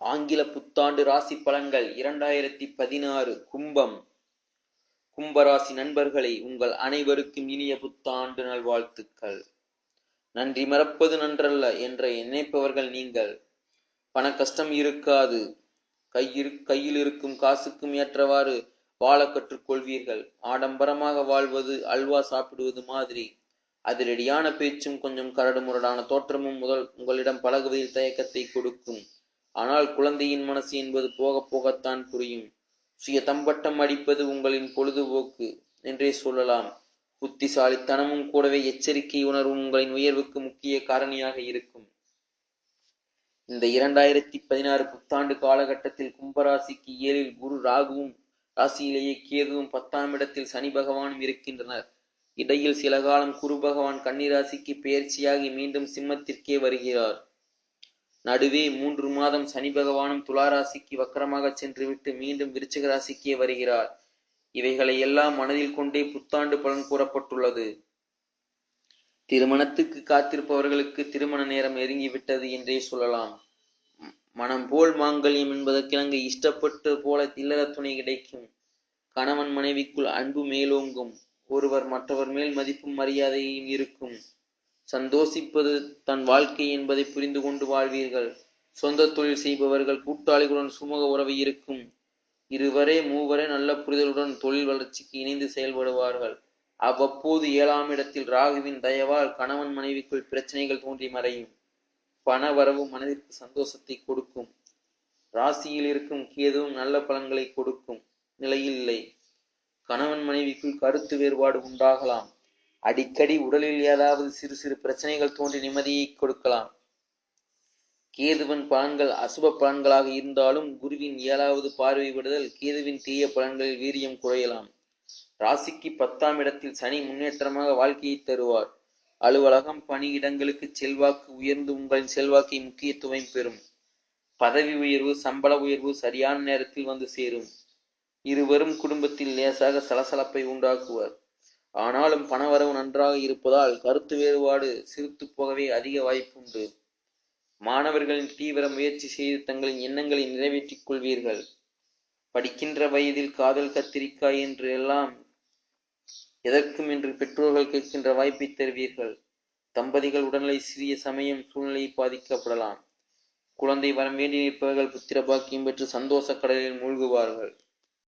ஆங்கில புத்தாண்டு ராசி பலன்கள். இரண்டாயிரத்தி பதினாறு கும்பம். கும்பராசி நண்பர்களை உங்கள் அனைவருக்கும் இனிய புத்தாண்டு நல்வாழ்த்துக்கள். நன்றி மறப்பது நன்றல்ல என்ற நினைப்பவர்கள் நீங்கள். பண கஷ்டம் இருக்காது. கையிரு கையில் இருக்கும் காசுக்கும் ஏற்றவாறு வாழ கற்றுக்கொள்வீர்கள். ஆடம்பரமாக வாழ்வது அல்வா சாப்பிடுவது மாதிரி. அதிரடியான பேச்சும் கொஞ்சம் கரடுமுரடான தோற்றமும் முதல் உங்களிடம் பழகுவதில் தயக்கத்தை கொடுக்கும். ஆனால் குழந்தையின் மனசு என்பது போக போகத்தான் புரியும். சுய தம்பட்டம் அடிப்பது உங்களின் பொழுதுபோக்கு என்றே சொல்லலாம். புத்திசாலித்தனமும் கூடவே எச்சரிக்கை உணர்வும் உங்களின் உயர்வுக்கு முக்கிய காரணியாக இருக்கும். இந்த இரண்டாயிரத்தி பதினாறு புத்தாண்டு காலகட்டத்தில் கும்பராசிக்கு ஏழில் குரு ராகுவும் ராசியிலேயே கேதுவும் பத்தாம் இடத்தில் சனி பகவானும் இருக்கின்றனர். இடையில் சில காலம் குரு பகவான் கன்னிராசிக்கு பெயர்ச்சியாகி மீண்டும் சிம்மத்திற்கே வருகிறார். நடுவே மூன்று மாதம் சனி பகவானும் துளாராசிக்கு வக்கரமாக சென்றுவிட்டு மீண்டும் விருச்சிக ராசிக்கே வருகிறார். இவைகளை எல்லாம் மனதில் கொண்டே புத்தாண்டு பலன் கூறப்பட்டுள்ளது. திருமணத்துக்கு காத்திருப்பவர்களுக்கு திருமண நேரம் நெருங்கிவிட்டது என்றே சொல்லலாம். மனம் போல் மாங்கல்யம் என்பதற்கிணங்க இஷ்டப்பட்டு போல இல்லற துணை கிடைக்கும். கணவன் மனைவிக்குள் அன்பு மேலோங்கும். ஒருவர் மற்றவர் மேல் மதிப்பும் மரியாதையும் இருக்கும். சந்தோஷிப்பது தன் வாழ்க்கை என்பதை புரிந்து கொண்டு வாழ்வீர்கள். சொந்த தொழில் செய்பவர்கள் கூட்டாளிகளுடன் சுமூக உறவு இருக்கும். இருவரே மூவரே நல்ல புரிதலுடன் தொழில் வளர்ச்சிக்கு இணைந்து செயல்படுவார்கள். அவ்வப்போது ஏழாம் இடத்தில் ராகுவின் தயவால் கணவன் மனைவிக்குள் பிரச்சனைகள் தோன்றி மறையும். பண வரவு மனதிற்கு சந்தோஷத்தை கொடுக்கும். ராசியில் இருக்கும் கேதுவும் நல்ல பலன்களை கொடுக்கும் நிலையில் இல்லை கணவன் மனைவிக்குள் கருத்து வேறுபாடு உண்டாகலாம். அடிக்கடி உடலில் ஏதாவது சிறு சிறு பிரச்சனைகள் தோன்றி நிம்மதியை கொடுக்கலாம். கேதுவன் பலன்கள் அசுப பலன்களாக இருந்தாலும் குருவின் ஏழாவது பார்வை விடுதல் கேதுவின் தீய பலன்களில் வீரியம் குறையலாம். ராசிக்கு பத்தாம் இடத்தில் சனி முன்னேற்றமாக வாழ்க்கையை தருவார். அலுவலகம் பணியிடங்களுக்கு செல்வாக்கு உயர்ந்து உங்களின் செல்வாக்கை முக்கியத்துவம் பெறும். பதவி உயர்வு சம்பள உயர்வு சரியான நேரத்தில் வந்து சேரும். இருவரும் குடும்பத்தில் லேசாக சலசலப்பை உண்டாக்குவர். ஆனாலும் பணவரவு நன்றாக இருப்பதால் கருத்து வேறுபாடு சிரித்து போகவே அதிக வாய்ப்புண்டு. மாணவர்களின் தீவிர முயற்சி செய்து தங்களின் எண்ணங்களை நிறைவேற்றிக் கொள்வீர்கள். படிக்கின்ற வயதில் காதல் கத்திரிக்காய் என்று எல்லாம் எதற்கும் என்று பெற்றோர்கள் கேட்கின்ற வாய்ப்பை தருவீர்கள். தம்பதிகள் உடல்நிலை சிறிய சமயம் சூழ்நிலையை பாதிக்கப்படலாம். குழந்தை வரம் வேண்டி நிற்பவர்கள் புத்திர பாக்கியம் பெற்று சந்தோஷ கடலில் மூழ்குவார்கள்.